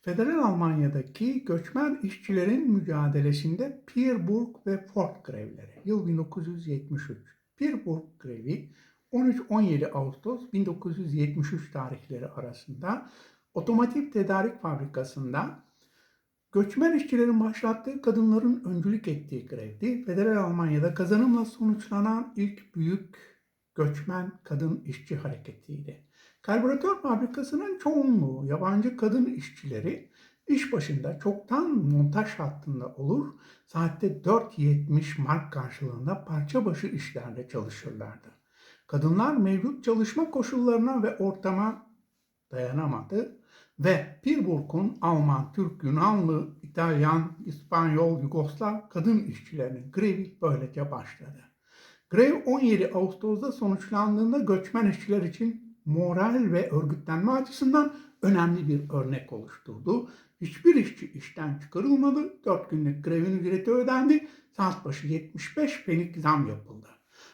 Federal Almanya'daki göçmen işçilerin mücadelesinde Pierburg ve Fort grevleri. Yıl 1973. Pierburg grevi 13-17 Ağustos 1973 tarihleri arasında otomotiv tedarik fabrikasında göçmen işçilerin başlattığı kadınların öncülük ettiği grevdi. Federal Almanya'da kazanımla sonuçlanan ilk büyük göçmen kadın işçi hareketiydi. Karbüratör fabrikasının çoğunluğu yabancı kadın işçileri iş başında çoktan montaj hattında olur, saatte 4.70 mark karşılığında parça başı işlerde çalışırlardı. Kadınlar mevcut çalışma koşullarına ve ortama dayanamadı ve Pirburg'un Alman, Türk, Yunanlı, İtalyan, İspanyol, Yugoslav kadın işçilerinin grevi böylece başladı. Grev 17 Ağustos'ta sonuçlandığında göçmen işçiler için moral ve örgütlenme açısından önemli bir örnek oluşturdu. Hiçbir işçi işten çıkarılmadı. 4 günlük grevin ücreti ödendi. Saat başı 75 penik zam yapıldı.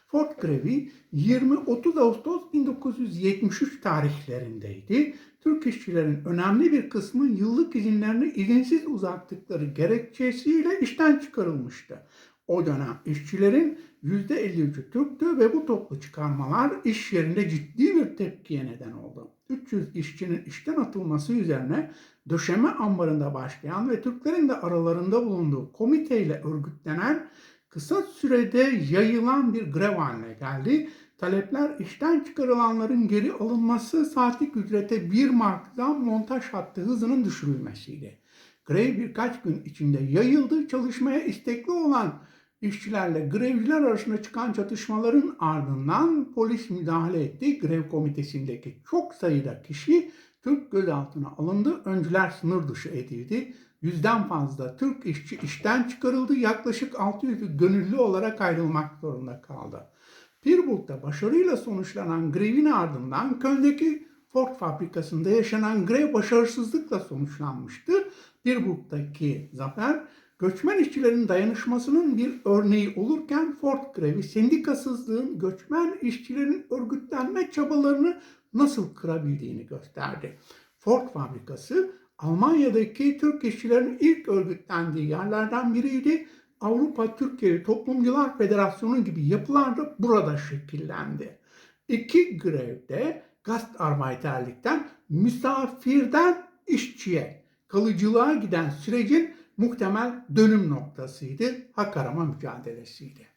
Ford grevi 20-30 Ağustos 1973 tarihlerindeydi. Türk işçilerin önemli bir kısmı yıllık izinlerini izinsiz uzattıkları gerekçesiyle işten çıkarılmıştı. O dönem işçilerin %53'ü Türktü ve bu toplu çıkarmalar iş yerinde ciddi bir tepkiye neden oldu. 300 işçinin işten atılması üzerine döşeme ambarında başlayan ve Türklerin de aralarında bulunduğu komiteyle örgütlenen kısa sürede yayılan bir grev haline geldi. Talepler işten çıkarılanların geri alınması, saatlik ücrete bir marktan montaj hattı hızının düşürülmesiydi. Grev birkaç gün içinde yayıldı. Çalışmaya istekli olan işçilerle grevciler arasında çıkan çatışmaların ardından polis müdahale etti. Grev komitesindeki çok sayıda kişi Türk gözaltına alındı. Öncüler sınır dışı edildi. Yüzden fazla Türk işçi işten çıkarıldı. Yaklaşık 600'ü gönüllü olarak ayrılmak zorunda kaldı. Pirburg'da başarıyla sonuçlanan grevin ardından Köln'deki Ford fabrikasında yaşanan grev başarısızlıkla sonuçlanmıştı. Pirburg'daki zafer göçmen işçilerin dayanışmasının bir örneği olurken Ford grevi sendikasızlığın göçmen işçilerin örgütlenme çabalarını nasıl kırabildiğini gösterdi. Ford fabrikası Almanya'daki Türk işçilerin ilk örgütlendiği yerlerden biriydi. Avrupa Türkiye Toplumcular Federasyonu gibi yapılar da burada şekillendi. İki grevde Gastarbeiterlikten misafirden işçiye kalıcılığa giden sürecin muhtemel dönüm noktasıydı. Hak arama mücadelesiydi.